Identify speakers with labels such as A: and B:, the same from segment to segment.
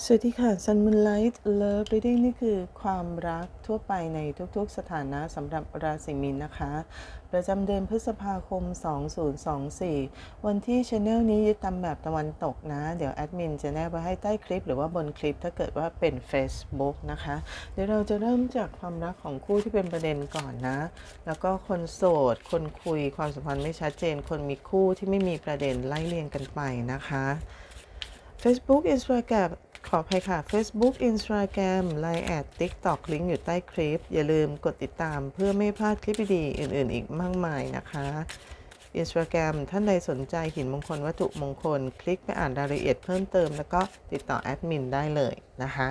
A: สวัสดีค่ะ Sun Moonlight Love Reading นี่คือความรักทั่วไปในทุกๆสถานะสำหรับราศีมีนนะคะ ประจำเดือนพฤษภาคม 2024 วันที่ช anel นี้ยึดตามแบบตะวันตกนะ เดี๋ยวแอดมินจะแนบไว้ให้ใต้คลิปหรือว่าบนคลิปถ้าเกิดว่าเป็น Facebook นะคะ เดี๋ยวเราจะเริ่มจากความรักของคู่ที่เป็นประเด็นก่อนนะ แล้วก็คนโสด คนคุยความสัมพันธ์ไม่ชัดเจน คนมีคู่ที่ไม่มีประเด็นไล่เรียงกันไปนะคะ Facebook Instagram ขออภัยค่ะ Facebook Instagram Line แอด TikTok ลิงก์อยู่ใต้คลิป อย่าลืมกดติดตามเพื่อไม่พลาดคลิปดีๆอื่นๆ อีกมากมายนะคะ Instagram ท่านใดสนใจหินมงคลวัตถุมงคล คลิกไปอ่านรายละเอียดเพิ่มเติม แล้วก็ติดต่อแอดมินได้เลยนะคะ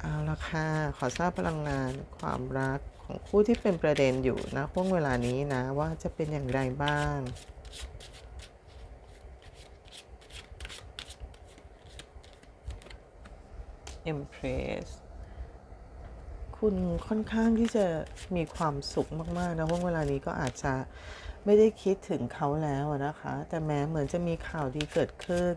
A: เอาละค่ะ ขอทราบพลังงานความรักของผู้ที่เป็นประเด็นอยู่นะช่วงเวลานี้นะว่าจะเป็นอย่างไรบ้าง Empress คุณค่อนข้างที่จะมีความสุขมาก ๆ นะเพราะเวลานี้ก็อาจจะไม่ได้คิดถึงเขาแล้วนะคะ แต่แม้เหมือนจะมีข่าวดีเกิดขึ้น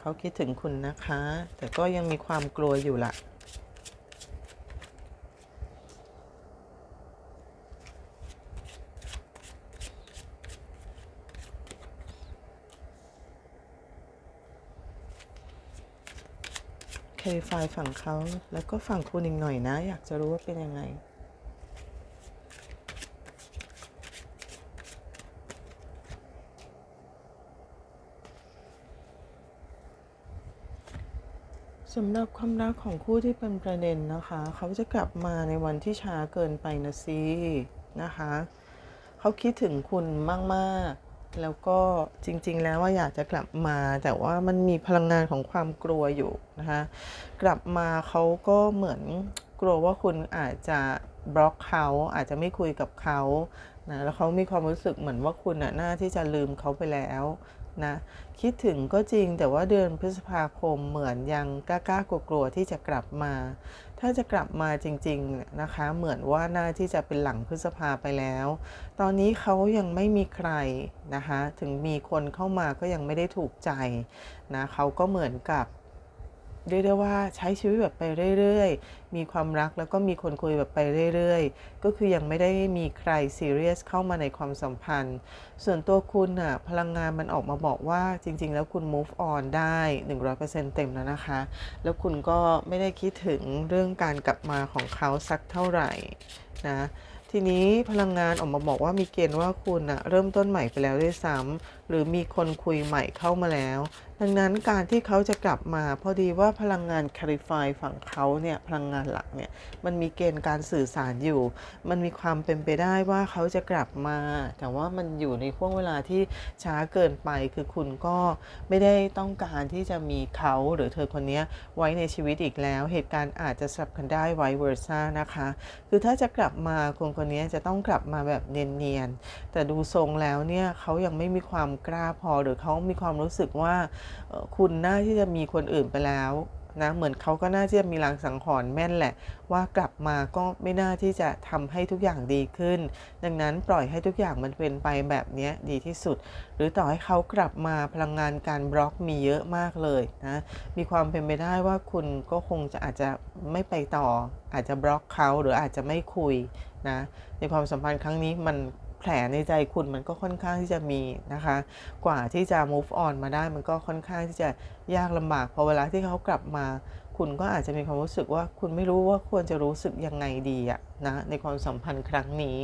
A: เขาคิดถึงคุณนะคะ แต่ก็ยังมีความกลัวอยู่ละ คลิฟายฝั่งเขาแล้วก็ฝั่งคุณอีกหน่อยนะ อยากจะรู้ว่าเป็นยังไง สำหรับความรักของคู่ที่เป็นประเด็นนะคะ เขาจะกลับมาในวันที่ช้าเกินไปนะสินะคะ เขาคิดถึงคุณมาก ๆ แล้วก็จริงๆแล้วว่าอยากจะกลับมาแต่ว่ามันมีพลังงานของความกลัวอยู่นะคะกลับมาเขาก็เหมือนกลัวว่าคุณอาจจะบล็อกเขาอาจจะไม่คุยกับเขานะแล้วเขามีความรู้สึกเหมือนว่าคุณน่ะน่าที่จะลืมเขาไปแล้วนะคิดถึงก็จริงแต่ว่าเดือนพฤษภาคมเหมือนยังกล้ากลัวๆที่จะกลับมา ถ้าจะกลับมาจริงๆนะคะ เหมือนว่าน่าที่จะเป็นหลังพฤษภาไปแล้ว ตอนนี้เขายังไม่มีใครนะคะ ถึงมีคนเข้ามาก็ยังไม่ได้ถูกใจนะเขาก็เหมือนกับ เรียกได้ว่าใช้ชีวิตแบบไปเรื่อยๆ มีความรักแล้วก็มีคนคุยแบบไปเรื่อยๆ ก็คือยังไม่ได้มีใครซีเรียสเข้ามาในความสัมพันธ์ ส่วนตัวคุณอะพลังงานมันออกมาบอกว่าจริง ๆ แล้วคุณ move on ได้ 100%เต็มแล้วนะคะ แล้วคุณก็ไม่ได้คิดถึงเรื่องการกลับมาของเขาสักเท่าไหร่นะทีนี้พลังงานออกมาบอกว่ามีเกณฑ์ว่าคุณอะเริ่มต้นใหม่ไปแล้วด้วยซ้ำหรือมีคนคุยใหม่เข้ามาแล้วดังนั้นการที่เขาจะกลับมาพอดีว่าพลังงาน clarify ฝั่งเขาเนี่ยพลังงานหลักเนี่ยมันมีเกณฑ์การสื่อสารอยู่ มันมีความเป็นไปได้ว่าเขาจะกลับมา แต่ว่ามันอยู่ในช่วงเวลาที่ช้าเกินไปคือคุณก็ไม่ได้ต้องการที่จะมีเขาหรือเธอคนนี้ไว้ในชีวิตอีกแล้ว เหตุการณ์อาจจะสลับกันได้ไว้เวอร์ซ่านะคะ คือถ้าจะกลับมาคนคนนี้จะต้องกลับมาแบบเนียนๆแต่ดูทรงแล้วเนี่ยเขายังไม่มีความกล้าพอหรือเขามีความรู้สึกว่าคุณน่าที่จะมีคนอื่นไปแล้วนะเหมือนเขาก็น่าที่จะมีลางสังหรณ์แม่นแหละ ว่ากลับมาก็ไม่น่าที่จะทำให้ทุกอย่างดีขึ้น ดังนั้นปล่อยให้ทุกอย่างมันเป็นไปแบบนี้ดีที่สุด หรือต่อให้เขากลับมาพลังงานการบล็อกมีเยอะมากเลยนะมีความเป็นไปได้ว่าคุณก็คงจะอาจจะไม่ไปต่อ อาจจะบล็อกเขาหรืออาจจะไม่คุยนะในความสัมพันธ์ครั้งนี้มัน แผลในใจคุณมันก็ค่อนข้างที่จะมีนะคะ กว่าที่จะ move on มาได้มันก็ค่อนข้างที่จะยากลำบากพอเวลาที่เขากลับมา คุณก็อาจจะมีความรู้สึกว่าคุณไม่รู้ว่าควรจะรู้สึกยังไงดีอะนะในความสัมพันธ์ครั้งนี้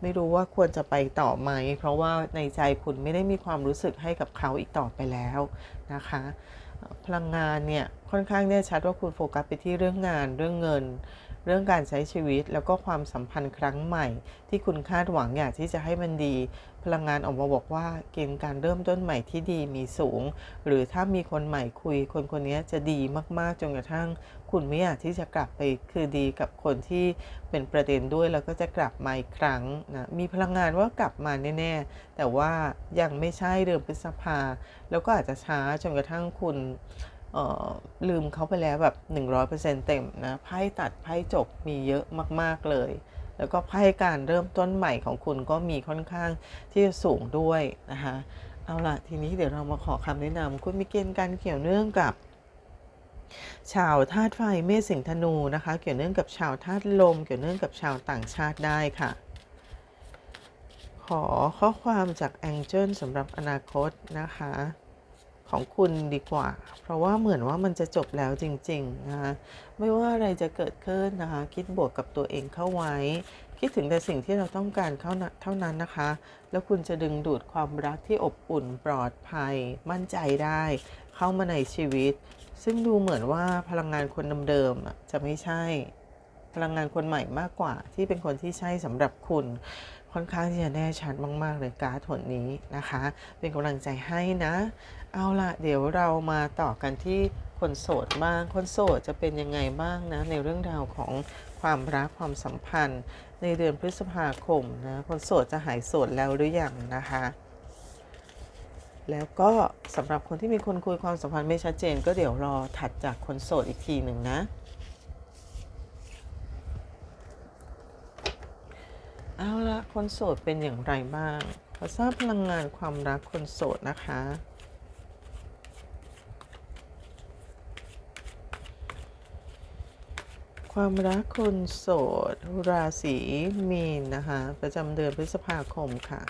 A: ไม่รู้ว่าควรจะไปต่อไหม เพราะว่าในใจคุณไม่ได้มีความรู้สึกให้กับเขาอีกต่อไปแล้วนะคะพลังงานเนี่ยค่อนข้างแน่ชัดว่าคุณโฟกัสไปที่เรื่องงานเรื่องเงิน เรื่องการใช้ชีวิตแล้วก็ความสัมพันธ์ครั้งใหม่ ที่คุณคาดหวังอยากที่จะให้มันดี พลังงานออกมาบอกว่าเกณฑ์การเริ่มต้นใหม่ที่ดีมีสูง หรือถ้ามีคนใหม่คุย คนคนนี้จะดีมากๆจนกระทั่ง คุณไม่อยากที่จะกลับไปคือดีกับคนที่เป็นประเด็นด้วยแล้วก็จะกลับมาอีกครั้งนะมีพลังงานว่ากลับมาแน่ๆแต่ว่ายังไม่ใช่เดือนพฤษภาแล้วก็อาจจะช้าจนกระทั่งคุณ ลืมเขาไปแล้วแบบ 100%เต็มนะไพ่ตัดไพ่จบมีเยอะมาก ๆ เลย แล้วก็ไพ่การเริ่มต้นใหม่ของคุณก็มีค่อนข้างที่จะสูงด้วยนะคะเอาล่ะ ทีนี้เดี๋ยวเรามาขอคำแนะนำคุณมีเกณฑ์การเกี่ยวเนื่องกับชาวธาตุไฟเมษสิงธนูนะคะ เกี่ยวเนื่องกับชาวธาตุลม เกี่ยวเนื่องกับชาวต่างชาติได้ค่ะ ขอข้อความจากแองเจิลสำหรับอนาคตนะคะ ของคุณดีกว่า เพราะว่าเหมือนว่ามันจะจบแล้วจริงๆนะคะไม่ว่าอะไรจะเกิดขึ้นนะคะ คิดบวกกับตัวเองเข้าไว้ คิดถึงแต่สิ่งที่เราต้องการเข้าเท่านั้นนะคะ แล้วคุณจะดึงดูดความรักที่อบอุ่นปลอดภัย มั่นใจได้ เข้ามาในชีวิต ซึ่งดูเหมือนว่าพลังงานคนเดิมๆจะไม่ใช่ พลังงานคนใหม่มากกว่า ที่เป็นคนที่ใช่สำหรับคุณค่อนข้างที่จะแน่ชัดมาก ๆ เลยการ์ดผลนี้นะคะ เป็นกำลังใจให้นะ เอาล่ะ เดี๋ยวเรามาต่อกันที่คนโสดบ้าง คนโสดจะเป็นยังไงบ้างนะในเรื่องราวของความรักความสัมพันธ์ ในเดือนพฤษภาคมนะคนโสดจะหายโสดแล้วหรือยังนะคะ แล้วก็สำหรับคนที่มีคนคุยความสัมพันธ์ไม่ชัดเจน ก็เดี๋ยวรอถัดจากคนโสดอีกทีหนึ่งนะเอาละคนโสดเป็นอย่างไรบ้างขอทราบพลังงานความรักคนโสดนะคะ ความรักคนโสด ราศีมีนนะคะ ประจำเดือนพฤษภาคมค่ะ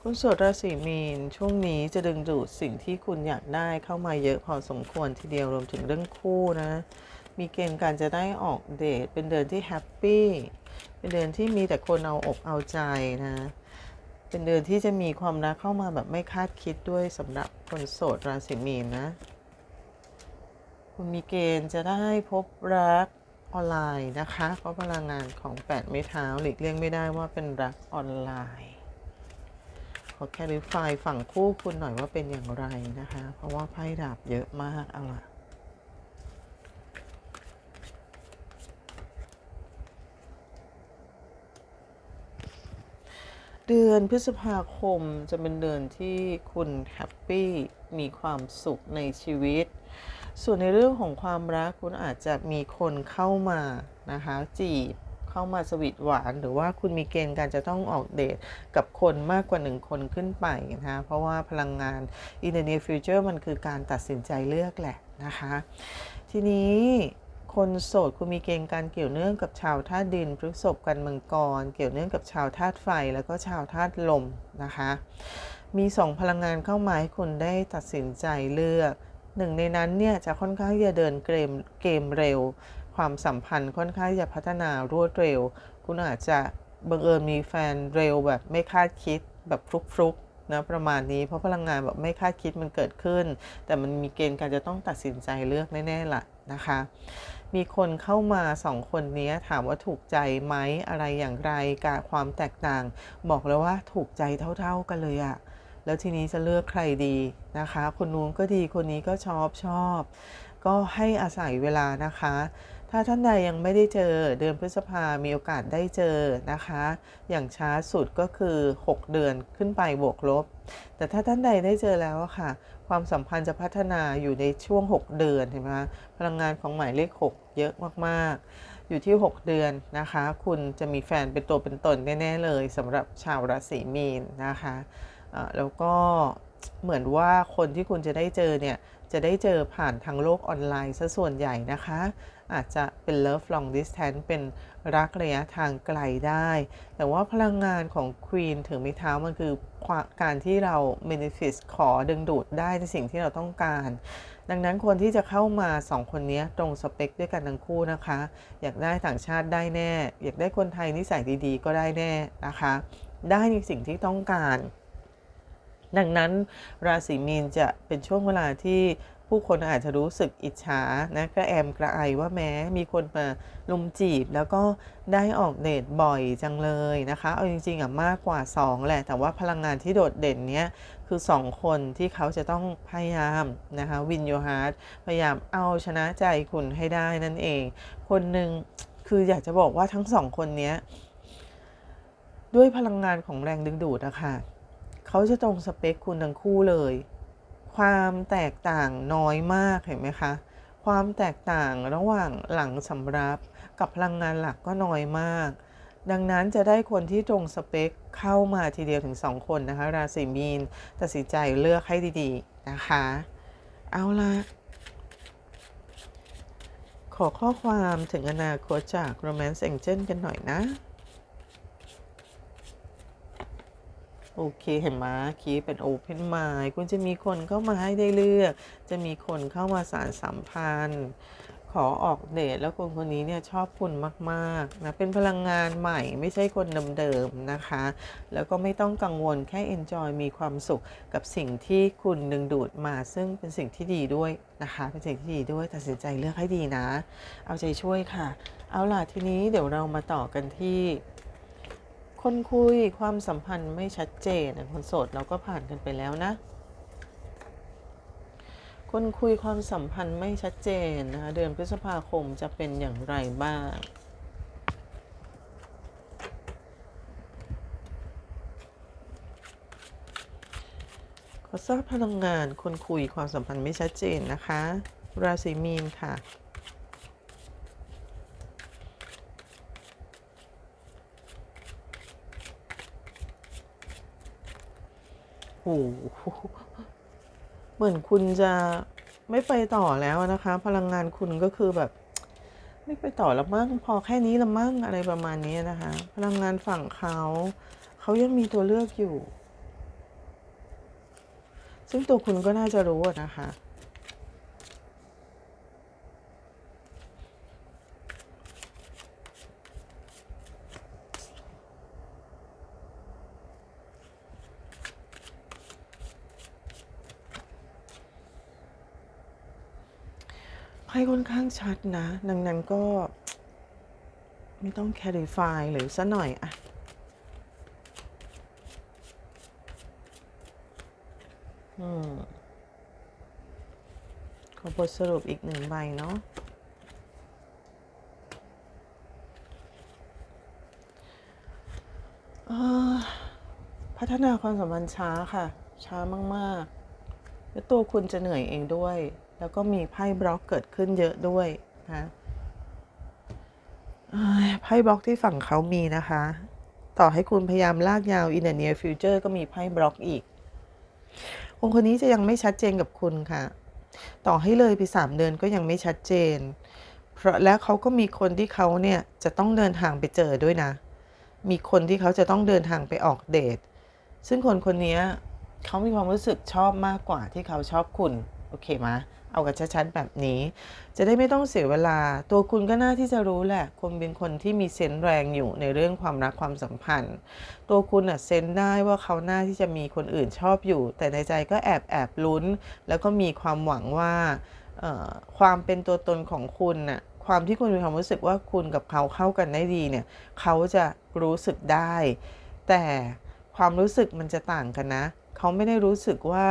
A: คนโสดราศีมีนช่วงนี้จะดึงดูดสิ่งที่คุณอยากได้เข้ามาเยอะพอสมควรทีเดียวรวมถึงเรื่องคู่นะ มีเกณฑ์การจะได้ออกเดทเป็นเดือนที่แฮปปี้เป็นเดือนที่มีแต่คนเอาอกเอาใจนะ เป็นเดือนที่จะมีความรักเข้ามาแบบไม่คาดคิดด้วยสำหรับคนโสดราศีมีนนะ คุณมีเกณฑ์จะได้พบรักออนไลน์นะคะ เพราะพลังงานของแปดไม้เท้าหลีกเลี่ยงไม่ได้ว่าเป็นรักออนไลน์ขอแค่ริไฟล์ฝั่งคู่คุณหน่อยว่าเป็นอย่างไรนะคะ เพราะว่าไพ่ดาบเยอะมากเอาล่ะ เดือนพฤษภาคมจะเป็นเดือนที่คุณแฮปปี้มีความสุขในชีวิต ส่วนในเรื่องของความรักคุณอาจจะมีคนเข้ามานะคะจีบเข้ามาสวีทหวาน หรือว่าคุณมีเกณฑ์การจะต้องออกเดทกับคนมากกว่าหนึ่งคนขึ้นไปนะคะเพราะว่าพลังงาน in the near future มันคือการตัดสินใจเลือกแหละนะคะ ทีนี้ คนโสดคุณมีเกณฑ์การเกี่ยวเนื่องกับชาวธาตุดินพฤษภกันมังกร เกี่ยวเนื่องกับชาวธาตุไฟ แล้วก็ชาวธาตุลมนะคะ มีสองพลังงานเข้ามาให้คุณได้ตัดสินใจเลือกหนึ่งในนั้นเนี่ยจะค่อนข้างจะเดินเกมเกมเร็ว ความสัมพันธ์ค่อนข้างจะพัฒนารวดเร็ว คุณอาจจะบังเอิญมีแฟนเร็วแบบไม่คาดคิดแบบฟลุกๆนะประมาณนี้เพราะพลังงานแบบไม่คาดคิดมันเกิดขึ้น แต่มันมีเกณฑ์การจะต้องตัดสินใจเลือกแน่ๆล่ะนะคะ มีคนเข้ามาสองคนนี้ถามว่าถูกใจไหมอะไรอย่างไรการความแตกต่าง บอกเลยว่าถูกใจเท่า ๆกันเลยอะแล้วทีนี้จะเลือกใครดีนะคะ คนนู้นก็ดีคนนี้ก็ชอบชอบ ก็ให้อาศัยเวลานะคะ ถ้าท่านใดยังไม่ได้เจอเดือนพฤษภามีโอกาสได้เจอนะคะ อย่างช้าสุดก็คือ 6 เดือนขึ้นไปบวกลบ แต่ถ้าท่านใดได้เจอแล้วค่ะ ความสัมพันธ์จะพัฒนาอยู่ในช่วง 6 เดือนเห็นไหมคะพลังงานของหมายเลข 6 เยอะมากๆ อยู่ที่ 6 เดือนนะคะ คุณจะมีแฟนเป็นตัวเป็นตนแน่ๆเลยสำหรับชาวราศีมีนนะคะะแล้วก็เหมือนว่าคนที่คุณจะได้เจอเนี่ยจะได้เจอผ่านทางโลกออนไลน์ซะส่วนใหญ่นะคะ อาจจะเป็น love long distance เป็นรักระยะทางไกลได้ แต่ว่าพลังงานของ Queen ถือไม้เท้ามันคือการที่เรา manifest ขอดึงดูดได้ในสิ่งที่เราต้องการ ดังนั้นคนที่จะเข้ามาสองคนนี้ตรงสเปคด้วยกันทั้งคู่นะคะ อยากได้ต่างชาติได้แน่ อยากได้คนไทยนิสัยดีๆ ก็ได้แน่นะคะ ได้ในสิ่งที่ต้องการดังนั้นราศีมีนจะเป็นช่วงเวลาที่ ผู้คนอาจจะรู้สึกอิจฉานะกระแอมกระไอว่าแม้มีคนมาลุมจีบ แล้วก็ได้ออกเดทบ่อยจังเลยนะคะ เอาจริงๆอะมากกว่า 2 แหละ แต่ว่าพลังงานที่โดดเด่นเนี้ยคือ 2 คนที่เขาจะต้องพยายามนะคะวินโยฮาร์ดพยายามเอาชนะใจคุณให้ได้นั่นเอง คนหนึ่งคืออยากจะบอกว่าทั้งสองคนเนี้ยด้วยพลังงานของแรงดึงดูดอะค่ะเขาจะตรงสเปคคุณทั้งคู่เลย ความแตกต่างน้อยมากเห็นไหมคะ ความแตกต่างระหว่างหลังสำรับกับพลังงานหลักก็น้อยมาก ดังนั้นจะได้คนที่ตรงสเปคเข้ามาทีเดียวถึง 2 คนนะคะ ราศีมีนตัดสินใจเลือกให้ดีๆนะคะ เอาละขอข้อความถึงอนาคตจาก Romance Angel กันหน่อยนะ โอเคเห็นไหมคีเป็น Open Mind คุณจะมีคนเข้ามาให้ได้เลือก จะมีคนเข้ามาสารสัมพันธ์ ขอออกเดทแล้วคนคนนี้เนี่ยชอบคุณมากๆนะเป็นพลังงานใหม่ไม่ใช่คนเดิมๆนะคะ แล้วก็ไม่ต้องกังวลแค่ enjoy มีความสุขกับสิ่งที่คุณดึงดูดมา ซึ่งเป็นสิ่งที่ดีด้วยนะคะ เป็นสิ่งที่ดีด้วยตัดสินใจเลือกให้ดีนะ เอาใจช่วยค่ะ เอาล่ะทีนี้เดี๋ยวเรามาต่อกันที่ คนคุยความสัมพันธ์ไม่ชัดเจนคนโสดเราก็ผ่านกันไปแล้วนะ คนคุยความสัมพันธ์ไม่ชัดเจนนะคะเดือนพฤษภาคมจะเป็นอย่างไรบ้างขอทราบพลังงานคนคุยความสัมพันธ์ไม่ชัดเจนนะคะ ราศีมีนค่ะ โอ้โห เหมือนคุณจะไม่ไปต่อแล้วนะคะ พลังงานคุณก็คือแบบ ไม่ไปต่อแล้วมั้งพอแค่นี้ละมั้งอะไรประมาณนี้นะคะ พลังงานฝั่งเขาเขายังมีตัวเลือกอยู่ ซึ่งตัวคุณก็น่าจะรู้นะคะ ไพ่ค่อนข้างชัดนะ ดังนั้นก็ ไม่ต้อง clarify หรือซะหน่อยอะอืมขอบทสรุปอีกหนึ่งใบเนาะอ่อพัฒนาความสัมพันธ์ช้าค่ะ ช้ามาก ๆ แล้วตัวคุณจะเหนื่อยเองด้วย แล้วก็มีไพ่บล็อกเกิดขึ้นเยอะด้วยนะไพ่บล็อกที่ฝั่งเขามีนะคะ ต่อให้คุณพยายามลากยาว in the near future ก็มีไพ่บล็อกอีก คนคนนี้จะยังไม่ชัดเจนกับคุณค่ะ ต่อให้เลยไปสามเดือนก็ยังไม่ชัดเจน เพราะและเขาก็มีคนที่เขาเนี่ยจะต้องเดินทางไปเจอด้วยนะ มีคนที่เขาจะต้องเดินทางไปออกเดท ซึ่งคนคนนี้เขามีความรู้สึกชอบมากกว่าที่เขาชอบคุณ โอเคไหม เอากันชัดๆแบบนี้ จะได้ไม่ต้องเสียเวลา ตัวคุณก็น่าที่จะรู้แหละคุณเป็นคนที่มีเซนส์แรงอยู่ในเรื่องความรักความสัมพันธ์ ตัวคุณอะเซนได้ว่าเขาน่าที่จะมีคนอื่นชอบอยู่ แต่ในใจก็แอบแอบลุ้น แล้วก็มีความหวังว่าความเป็นตัวตนของคุณน่ะความที่คุณมีความรู้สึกว่าคุณกับเขาเข้ากันได้ดีเนี่ยเขาจะรู้สึกได้ แต่ความรู้สึกมันจะต่างกันนะ เขาไม่ได้รู้สึกว่า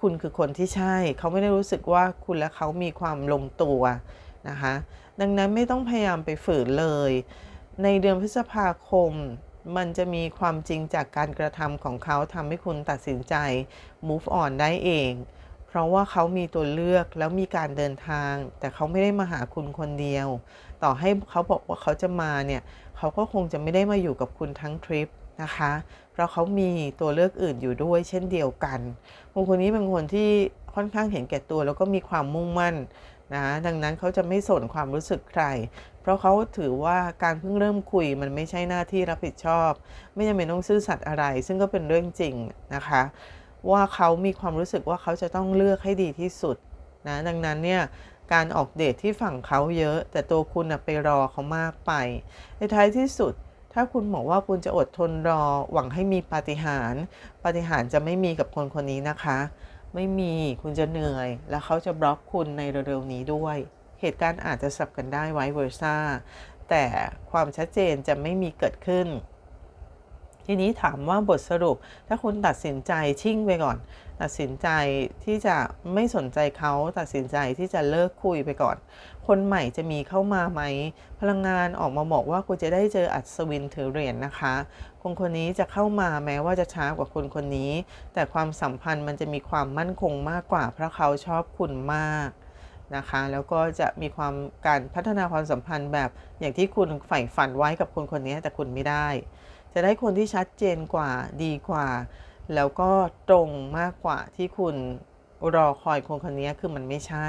A: คุณคือคนที่ใช่ เขาไม่ได้รู้สึกว่าคุณและเขามีความลงตัวนะคะ ดังนั้นไม่ต้องพยายามไปฝืนเลย ในเดือนพฤษภาคม มันจะมีความจริงจากการกระทำของเขาทำให้คุณตัดสินใจ move on ได้เอง เพราะว่าเขามีตัวเลือกแล้วมีการเดินทาง แต่เขาไม่ได้มาหาคุณคนเดียว ต่อให้เขาบอกว่าเขาจะมาเนี่ย เขาก็คงจะไม่ได้มาอยู่กับคุณทั้งทริปนะคะ ราะเขามีตัวเลือกอื่นอยู่ด้วยเช่นเดียวกันคนคนนี้เป็นคนที่ค่อนข้างเห็นแก่ตัวแล้วก็มีความมุ่งมั่นนะดังนั้นเขาจะไม่สนความรู้สึกใคร เพราะเขาถือว่าการเพิ่งเริ่มคุยมันไม่ใช่หน้าที่รับผิดชอบ ไม่จำเป็นต้องซื่อสัตย์อะไร ซึ่งก็เป็นเรื่องจริงนะคะ ว่าเขามีความรู้สึกว่าเขาจะต้องเลือกให้ดีที่สุดนะดังนั้นเนี่ยการออกเดทที่ฝั่งเขาเยอะ แต่ตัวคุณนะไปรอเขามากไปในท้ายที่สุด ถ้าคุณบอกว่าคุณจะอดทนรอหวังให้มีปาฏิหาริย์ปาฏิหาริย์จะไม่มีกับคนคนนี้นะคะ ไม่มีคุณจะเหนื่อย แล้วเขาจะบล็อกคุณในเร็วๆนี้ด้วย เหตุการณ์อาจจะสับกันได้ไว้เวอร์ซ่าแต่ความชัดเจนจะไม่มีเกิดขึ้น ทีนี้ถามว่าบทสรุป ถ้าคุณตัดสินใจชิ่งไปก่อน ตัดสินใจที่จะไม่สนใจเขาตัดสินใจที่จะเลิกคุยไปก่อน คนใหม่จะมีเข้ามาไหม พลังงานออกมาบอกว่าคุณจะได้เจออัศวินถือเหรียญนะคะ คนคนนี้จะเข้ามาแม้ว่าจะช้ากว่าคนคนนี้ แต่ความสัมพันธ์มันจะมีความมั่นคงมากกว่า เพราะเขาชอบคุณมากนะคะแล้วก็จะมีความการพัฒนาความสัมพันธ์แบบอย่างที่คุณใฝ่ฝันไว้กับคนคนนี้แต่คุณไม่ได้ จะได้คนที่ชัดเจนกว่าดีกว่า แล้วก็ตรงมากกว่าที่คุณรอคอยคนคนนี้คือมันไม่ใช่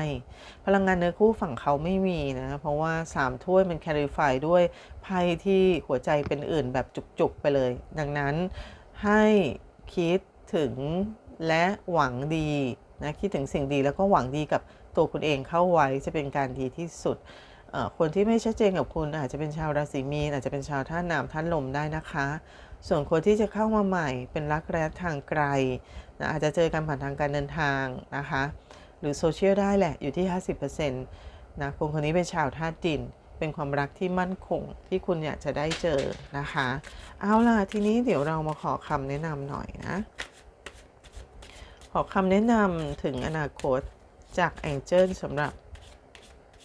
A: พลังงานเนื้อคู่ฝั่งเขาไม่มีนะ เพราะว่า 3 ถ้วยมันแคริฟายด้วยไพ่ที่หัวใจเป็นอื่นแบบจุกๆไปเลย ดังนั้นให้คิดถึงและหวังดีนะคิดถึงสิ่งดีแล้วก็หวังดีกับตัวคุณเองเข้าไว้จะเป็นการดีที่สุด คนที่ไม่ชัดเจนกับคุณอาจจะเป็นชาวราศีมีนอาจจะเป็นชาวท่าน้ำท่านลมได้นะคะ ส่วนคนที่จะเข้ามาใหม่เป็นรักแร้ทางไกลนะอาจจะเจอกันผ่านทางการเดินทางนะคะ หรือโซเชียลได้แหละอยู่ที่ 50%นะคนคนนี้เป็นชาวธาตุดิน เป็นความรักที่มั่นคงที่คุณอยากจะได้เจอนะคะ เอาล่ะทีนี้เดี๋ยวเรามาขอคำแนะนำหน่อยนะ ขอคำแนะนำถึงอนาคตจากแองเจิลสำหรับ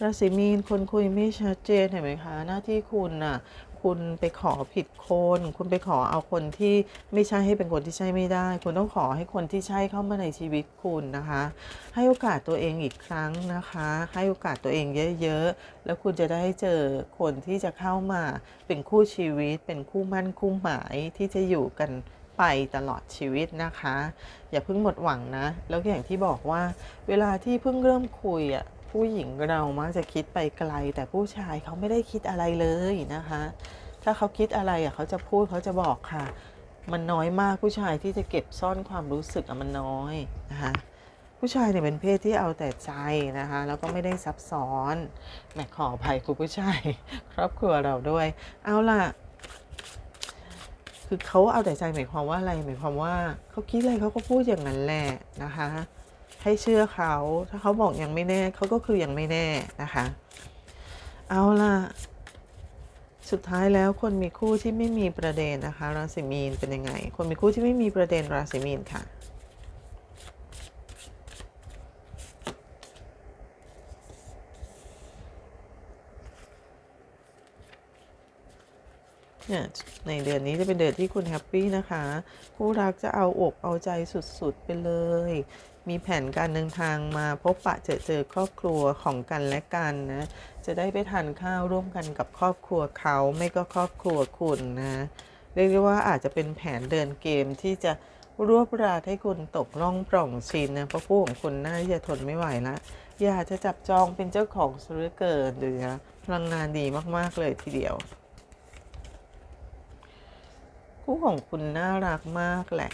A: ราศีมีนคนคุยไม่ชัดเจนเห็นไหมคะ หน้าที่คุณน่ะคุณไปขอผิดคน คุณไปขอเอาคนที่ไม่ใช่ให้เป็นคนที่ใช่ไม่ได้ คุณต้องขอให้คนที่ใช่เข้ามาในชีวิตคุณนะคะ ให้โอกาสตัวเองอีกครั้งนะคะ ให้โอกาสตัวเองเยอะๆ แล้วคุณจะได้เจอคนที่จะเข้ามาเป็นคู่ชีวิต เป็นคู่มั่นคู่หมายที่จะอยู่กันไปตลอดชีวิตนะคะ อย่าเพิ่งหมดหวังนะ แล้วอย่างที่บอกว่า เวลาที่เพิ่งเริ่มคุยอะ ผู้หญิงเรามักจะคิดไปไกล แต่ผู้ชายเขาไม่ได้คิดอะไรเลยนะคะ ถ้าเขาคิดอะไรอะเขาจะพูดเขาจะบอกค่ะ มันน้อยมากผู้ชายที่จะเก็บซ่อนความรู้สึกอะมันน้อยนะคะผู้ชายเนี่ยเป็นเพศที่เอาแต่ใจนะคะ แล้วก็ไม่ได้ซับซ้อนแหมขออภัยคุณผู้ชาย ครอบครัวเราด้วย เอาล่ะ คือเขาเอาแต่ใจหมายความว่าอะไรหมายความว่าเขาคิดอะไรเขาก็พูดอย่างนั้นแหละนะคะ ให้เชื่อเขา ถ้าเขาบอกอยังไม่แน่เขาก็คือยังไม่แน่นะคะ เอาล่ะ สุดท้ายแล้วคนมีคู่ที่ไม่มีประเด็นนะคะ ราศีมีนเป็นยังไง คนมีคู่ที่ไม่มีประเด็นราศีมีนค่ะเนี่ยในเดือนนี้จะเป็นเดือนที่คุณแฮปปี้นะคะ คู่รักจะเอาอกเอาใจสุดๆไปเลย มีแผนการเดินทางมาพบปะเจอเจอครอบครัวของกันและกันนะ จะได้ไปทานข้าวร่วมกันกับครอบครัวเขาไม่ก็ครอบครัวคุณนะเรียกได้ว่าอาจจะเป็นแผนเดินเกมที่จะรวบราดให้คุณตกล่องปล่องชินนะเพราะคู่ของคุณน่าจะทนไม่ไหวละอยากจะจับจองเป็นเจ้าของสุรเกินหรือนะพลังงานดีมาก ๆ เลยทีเดียว คู่ของคุณน่ารักมากแหละ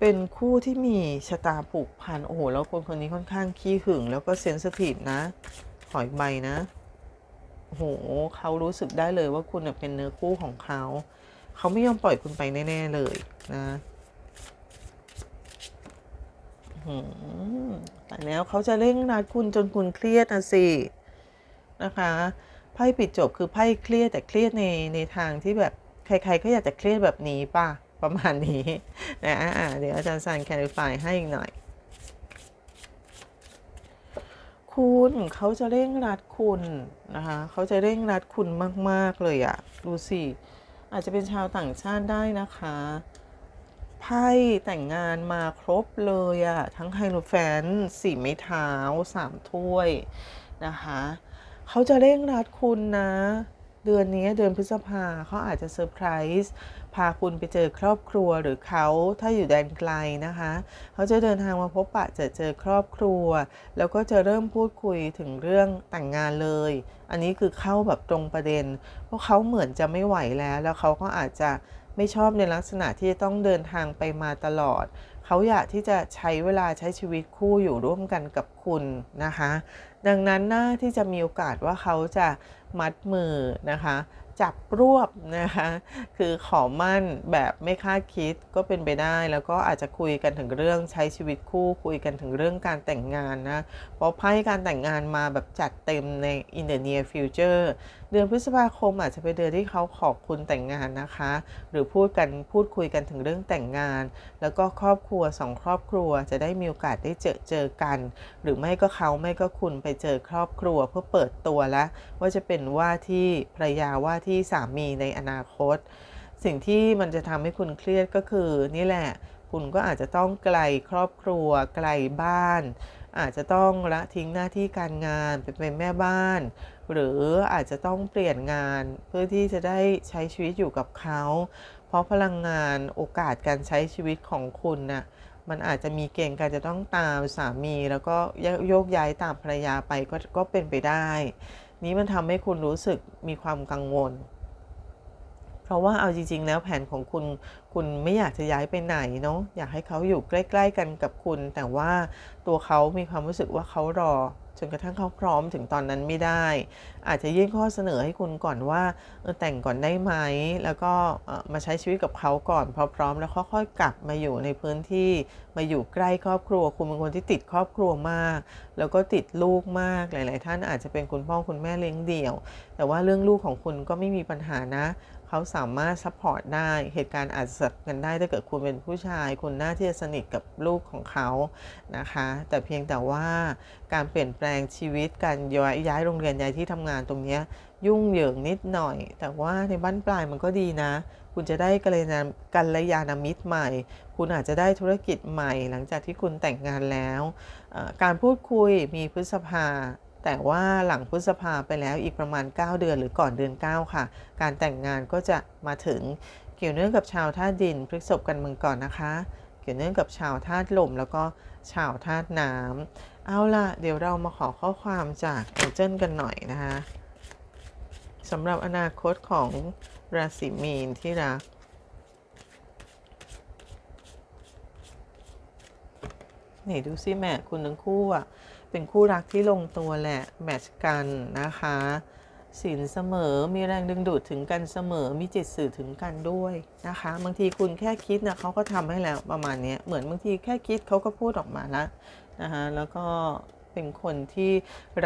A: เป็นคู่ที่มีชะตาผูกพัน โอ้โห แล้วคนคนนี้ค่อนข้างขี้หึง แล้วก็เซนสทีฟนะ ขออีกใบนะ โอ้โห เขารู้สึกได้เลยว่าคุณเป็นเนื้อคู่ของเขา เขาไม่ยอมปล่อยคุณไปแน่ ๆ เลยนะหือแต่แล้วเขาจะเร่งรัดคุณจนคุณเครียดนะสิ นะคะไพ่ปิดจบคือไพ่เครียดแต่เครียดในในทางที่แบบใคร ๆ ก็อยากจะเครียดแบบนี้ป่ะ ประมาณนี้นะเดี๋ยวอาจารย์ซันแคลิฟายให้อีกหน่อย คุณเขาจะเร่งรัดคุณนะคะเขาจะเร่งรัดคุณมาก ๆ เลยอะดูสิอาจจะเป็นชาวต่างชาติได้นะคะไพ่แต่งงานมาครบเลยอะทั้งไฮโลแฟนสี่ไม้เท้าสามถ้วยนะคะเขาจะเร่งรัดคุณนะ เดือนนี้เดือนพฤษภาเขาอาจจะเซอร์ไพรส์พาคุณไปเจอครอบครัวหรือเขาถ้าอยู่แดนไกลนะคะ เขาจะเดินทางมาพบปะจอเจอครอบครัว แล้วก็จะเริ่มพูดคุยถึงเรื่องแต่งงานเลย อันนี้คือเข้าแบบตรงประเด็น เพราะเขาเหมือนจะไม่ไหวแล้ว แล้วเขาก็อาจจะไม่ชอบในลักษณะที่จะต้องเดินทางไปมาตลอด เขาอยากที่จะใช้เวลาใช้ชีวิตคู่อยู่ร่วมกันกับคุณนะคะ ดังนั้นน่าที่จะมีโอกาสว่าเขาจะ มัดมือนะคะ จับรวบนะคะ คือขอมั่นแบบไม่คาดคิดก็เป็นไปได้ แล้วก็อาจจะคุยกันถึงเรื่องใช้ชีวิตคู่คุยกันถึงเรื่องการแต่งงานนะ เพราะไพ่การแต่งงานมาแบบจัดเต็มใน in the near future เดือนพฤษภาคมอาจจะเป็นเดือนที่เขาขอบคุณแต่งงานนะคะ หรือพูดกันพูดคุยกันถึงเรื่องแต่งงาน แล้วก็ครอบครัวสองครอบครัวจะได้มีโอกาสได้เจอเจอกัน หรือไม่ก็เขาไม่ก็คุณไปเจอครอบครัวเพื่อเปิดตัวแล้ว ว่าจะเป็นว่าที่ภรรยาว่าที่สามีในอนาคต สิ่งที่มันจะทำให้คุณเครียดก็คือนี่แหละคุณก็อาจจะต้องไกลครอบครัว ไกลบ้าน อาจจะต้องละทิ้งหน้าที่การงานไปเป็นแม่บ้าน หรืออาจจะต้องเปลี่ยนงานเพื่อที่จะได้ใช้ชีวิตอยู่กับเขา เพราะพลังงานโอกาสการใช้ชีวิตของคุณน่ะมันอาจจะมีเกณฑ์การจะต้องตามสามี แล้วก็โยกย้ายตามภรรยาไปก็ก็เป็นไปได้ นี้มันทำให้คุณรู้สึกมีความกังวล เพราะว่าเอาจริง ๆ แล้วแผนของคุณ คุณไม่อยากจะย้ายไปไหนเนาะอยากให้เขาอยู่ใกล้ ๆ กันกับคุณ แต่ว่าตัวเขามีความรู้สึกว่าเขารอ จนกระทั่งเขาพร้อมถึงตอนนั้นไม่ได้ อาจจะยื่นข้อเสนอให้คุณก่อนว่าเออแต่งก่อนได้ไหม แล้วก็มาใช้ชีวิตกับเขาก่อนพอพร้อมแล้วค่อยๆกลับมาอยู่ในพื้นที่มาอยู่ใกล้ครอบครัว คุณเป็นคนที่ติดครอบครัวมาก แล้วก็ติดลูกมากหลาย ๆ ท่านอาจจะเป็นคุณพ่อคุณแม่เลี้ยงเดี่ยว แต่ว่าเรื่องลูกของคุณก็ไม่มีปัญหานะ เขาสามารถซัพพอร์ตได้เหตุการณ์อาจจะสับกันได้ถ้าเกิดคุณเป็นผู้ชาย คุณน่าที่จะสนิทกับลูกของเขานะคะ แต่เพียงแต่ว่าการเปลี่ยนแปลงชีวิตการย้ายย้ายโรงเรียนย้ายที่ทำงานตรงนี้ยุ่งเหยิงนิดหน่อย แต่ว่าในบ้านปลายมันก็ดีนะ คุณจะได้กัลยาณกัลยาณมิตรใหม่ คุณอาจจะได้ธุรกิจใหม่ หลังจากที่คุณแต่งงานแล้ว การพูดคุยมีพฤษภา แต่ว่าหลังพฤษภาไปแล้วอีกประมาณ 9 เดือนหรือก่อนเดือน 9 ค่ะ การแต่งงานก็จะมาถึงเกี่ยวเนื่องกับชาวธาตุดินพฤษภกันมืองก่อนนะคะ เกี่ยวเนื่องกับชาวธาตุลมแล้วก็ชาวธาตุน้ำเอาล่ะ เดี๋ยวเรามาขอข้อความจากเอเจนกันหน่อยนะคะสำหรับอนาคตของราศีมีนที่รักไหนดูซิแม่คุณทั้งคู่อะ เป็นคู่รักที่ลงตัวแหละแมทช์กันนะคะสินเสมอมีแรงดึงดูดถึงกันเสมอมีจิตสื่อถึงกันด้วยนะคะ บางทีคุณแค่คิดนะเขาก็ทำให้แล้วประมาณนี้เหมือนบางทีแค่คิดเขาก็พูดออกมาแล้วนะคะแล้วก็เป็นคนที่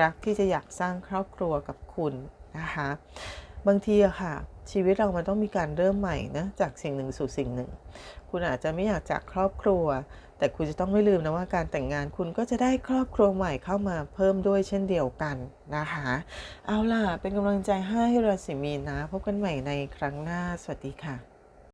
A: รักที่จะอยากสร้างครอบครัวกับคุณนะคะบางทีอะค่ะ ชีวิตเรามันต้องมีการเริ่มใหม่นะจากสิ่งหนึ่งสู่สิ่งหนึ่ง คุณอาจจะไม่อยากจากครอบครัว แต่คุณจะต้องไม่ลืมนะว่าการแต่งงานคุณก็จะได้ครอบครัวใหม่เข้ามาเพิ่มด้วยเช่นเดียวกันนะคะ เอาล่ะ เป็นกำลังใจให้ราศีมีนนะ พบกันใหม่ในครั้งหน้า สวัสดีค่ะ